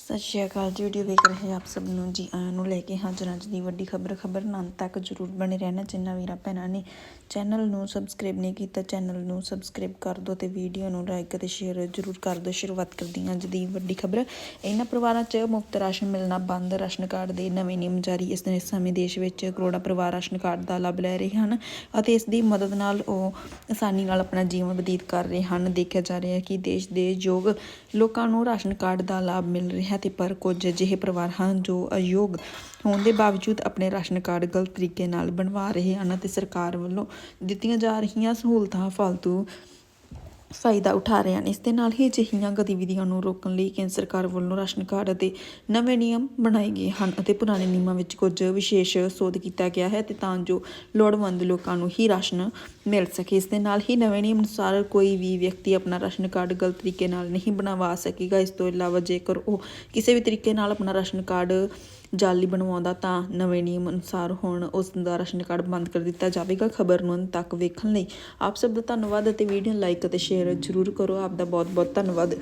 ਸਤਿ ਸ਼੍ਰੀ ਅਕਾਲ ਜੀ ਵੀਡੀਓ ਵੇਖ ਰਹੇ ਆਪ ਸਭ ਨੂੰ ਜੀ ਆਇਆਂ ਨੂੰ ਲੈ ਕੇ ਹਾਜ਼ਰ ਅੱਜ ਦੀ ਵੱਡੀ ਖਬਰ। ਖਬਰ ਨਾਲ ਤੱਕ ਜਰੂਰ ਬਣੇ ਰਹਿਣਾ, ਜਿੰਨਾ ਵੀਰਾਂ ਭੈਣਾਂ ਨੇ ਚੈਨਲ ਨੂੰ ਸਬਸਕ੍ਰਾਈਬ ਨਹੀਂ ਕੀਤਾ ਚੈਨਲ ਨੂੰ ਸਬਸਕ੍ਰਾਈਬ ਕਰ ਦਿਓ ਤੇ ਵੀਡੀਓ ਨੂੰ ਲਾਈਕ ਅਤੇ ਸ਼ੇਅਰ ਜਰੂਰ ਕਰ ਦਿਓ ਸ਼ੁਰੂਆਤ ਕਰਦੀ ਹਾਂ ਅੱਜ ਦੀ ਵੱਡੀ ਖਬਰ। ਇਹਨਾਂ ਪਰਿਵਾਰਾਂ 'ਚ ਮੁਫਤ ਰਾਸ਼ਨ ਮਿਲਣਾ ਬੰਦ, ਰਾਸ਼ਨ ਕਾਰਡ ਦੇ ਨਵੇਂ ਨਿਯਮ ਜਾਰੀ। ਇਸ ਸਮੇਂ ਦੇਸ਼ ਵਿੱਚ ਕਰੋੜਾਂ ਪਰਿਵਾਰ ਰਾਸ਼ਨ ਕਾਰਡ ਦਾ ਲਾਭ ਲੈ ਰਹੇ ਹਨ ਅਤੇ ਇਸ ਦੀ ਮਦਦ ਨਾਲ ਉਹ ਆਸਾਨੀ ਨਾਲ ਆਪਣਾ ਜੀਵਨ ਬਤੀਤ ਕਰ ਰਹੇ ਹਨ। ਦੇਖਿਆ ਜਾ ਰਿਹਾ ਹੈ ਕਿ ਦੇਸ਼ ਦੇ ਯੋਗ ਲੋਕਾਂ ਨੂੰ ਰਾਸ਼ਨ ਕਾਰਡ ਦਾ ਲਾਭ ਮਿਲ ਰਿਹਾ ਤੇ ਪਰ ਕੁਝ ਅਜਿਹੇ ਪਰਿਵਾਰ ਹਨ ਜੋ ਅਯੋਗ ਹੋਣ ਦੇ ਬਾਵਜੂਦ ਆਪਣੇ ਰਾਸ਼ਨ ਕਾਰਡ ਗਲਤ ਤਰੀਕੇ ਨਾਲ ਬਣਵਾ ਰਹੇ ਹਨ ਅਤੇ ਸਰਕਾਰ ਵੱਲੋਂ ਦਿੱਤੀਆਂ ਜਾ ਰਹੀਆਂ ਸਹੂਲਤਾਂ ਫਾਲਤੂ ਫਾਇਦਾ ਉਠਾ ਰਹੇ ਹਨ। ਇਸ ਦੇ ਨਾਲ ਹੀ ਅਜਿਹੀਆਂ ਗਤੀਵਿਧੀਆਂ ਨੂੰ ਰੋਕਣ ਲਈ ਕੇਂਦਰ ਸਰਕਾਰ ਵੱਲੋਂ ਰਾਸ਼ਨ ਕਾਰਡ ਅਤੇ ਨਵੇਂ ਨਿਯਮ ਬਣਾਏ ਗਏ ਹਨ ਅਤੇ ਪੁਰਾਣੇ ਨਿਯਮਾਂ ਵਿੱਚ ਕੁਝ ਵਿਸ਼ੇਸ਼ ਸੋਧ ਕੀਤਾ ਗਿਆ ਹੈ ਤੇ ਤਾਂ ਜੋ ਲੋੜਵੰਦ ਲੋਕਾਂ ਨੂੰ ਹੀ ਰਾਸ਼ਨ ਮਿਲ ਸਕੇ। ਇਸ ਦੇ ਨਾਲ ਹੀ ਨਵੇਂ ਨਿਯਮ ਅਨੁਸਾਰ ਕੋਈ ਵੀ ਵਿਅਕਤੀ ਆਪਣਾ ਰਾਸ਼ਨ ਕਾਰਡ ਗਲਤ ਤਰੀਕੇ ਨਾਲ ਨਹੀਂ ਬਣਵਾ ਸਕੇਗਾ। ਇਸ ਤੋਂ ਇਲਾਵਾ ਜੇਕਰ ਉਹ ਕਿਸੇ ਵੀ ਤਰੀਕੇ ਨਾਲ ਆਪਣਾ ਰਾਸ਼ਨ ਕਾਰਡ ਜਾਲੀ ਬਣਵਾਉਂਦਾ ਤਾਂ ਨਵੇਂ ਨਿਯਮ ਅਨੁਸਾਰ ਹੁਣ ਉਸ ਦਾ ਰਾਸ਼ਨ ਕਾਰਡ ਬੰਦ ਕਰ ਦਿੱਤਾ ਜਾਵੇਗਾ। ਖਬਰ ਨੂੰ ਅੰਤ ਤੱਕ ਵੇਖਣ ਲਈ ਆਪ ਸਭ ਦਾ ਧੰਨਵਾਦ ਅਤੇ ਵੀਡੀਓ ਲਾਈਕ ਅਤੇ ਸ਼ੇਅਰ ਸ਼ੇਅਰ ਜ਼ਰੂਰ ਕਰੋ ਆਪ ਦਾ ਬਹੁਤ ਬਹੁਤ ਧੰਨਵਾਦ